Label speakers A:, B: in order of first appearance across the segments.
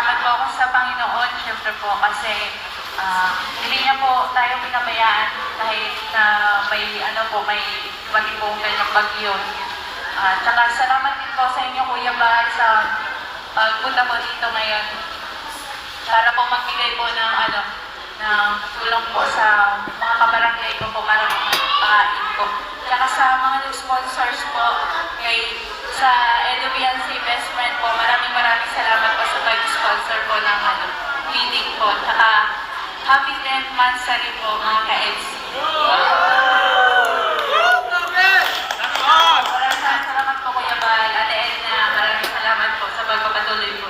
A: Nagpapasalamat po ako sa Panginoon, syempre po, kasi ah, hindi niya po tayo pinabayaan kahit na may ano po, may magibong ganyang bagyo. At saka salamat din po sa inyo, Kuya Bahal, sa pagpunta po dito ngayon para po magbigay po ng ano, ng tulong po sa mga kabarangay ko po para po. Tsaka happy 10th month sa rin po mga ka-FC. Maraming salamat po Kuya Bal, Ate Edna, maraming salamat po sa pagpapatuloy po.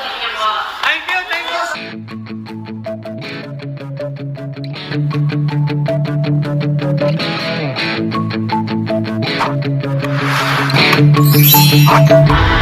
A: Thank you po.
B: Thank you, thank you.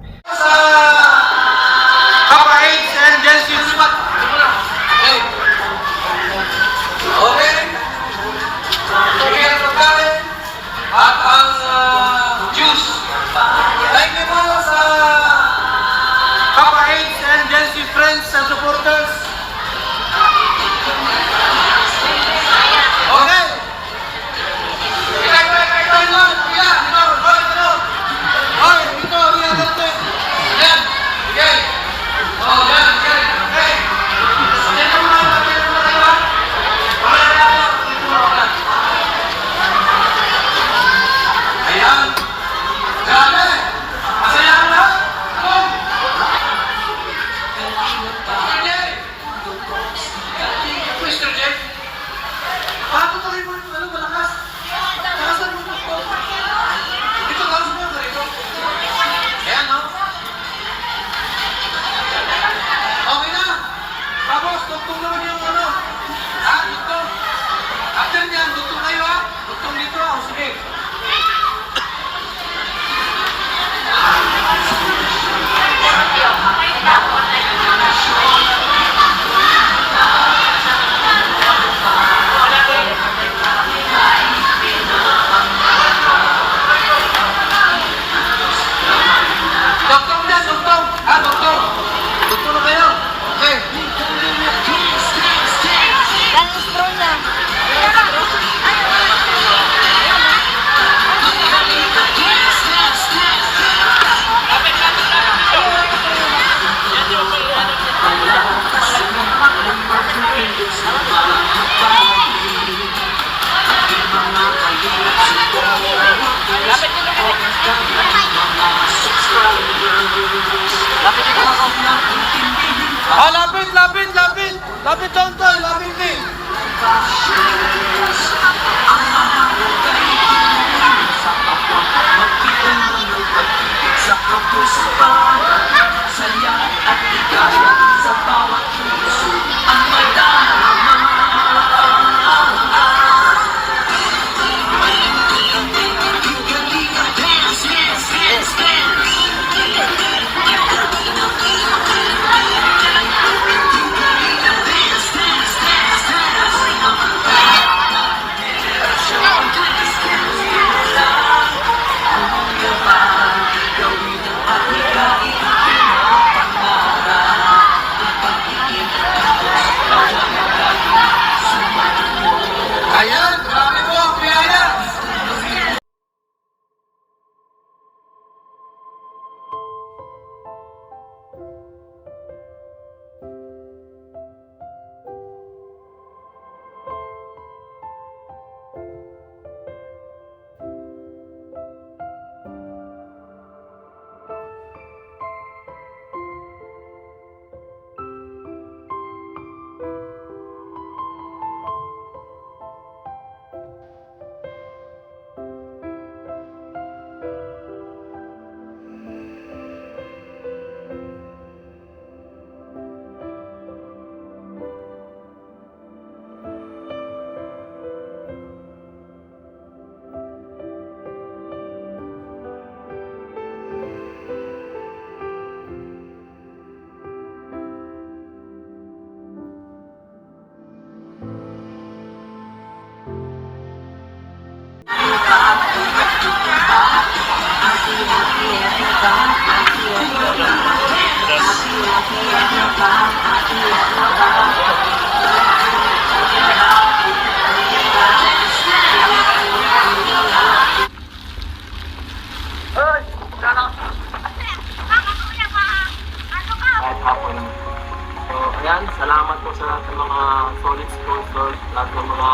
C: Ayan, salamat po sa mga solid sponsors, lahat ng mga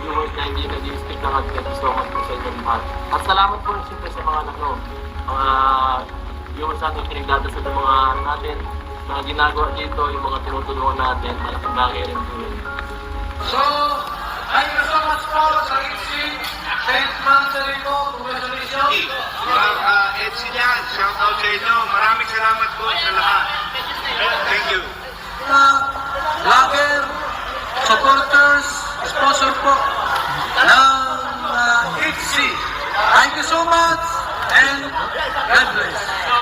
C: viewers na hindi at thank you so much po sa inyo lahat. At salamat po rin siyempre sa mga ano, mga viewers natin pinagdadasal ng mga ano natin, mga ginagawa dito, yung mga tinutulungan natin, malaking bagay rin po yun.
D: So, thank you so much po sa ITSI. 10th monthly po. Congratulations.
E: Mga uh, EDSI dyan, shout out sa inyo. Maraming salamat po sa lahat. Thank you.
D: mga vlogger, supporters, sponsor po ng uh, ITSI. Thank you so much and God bless.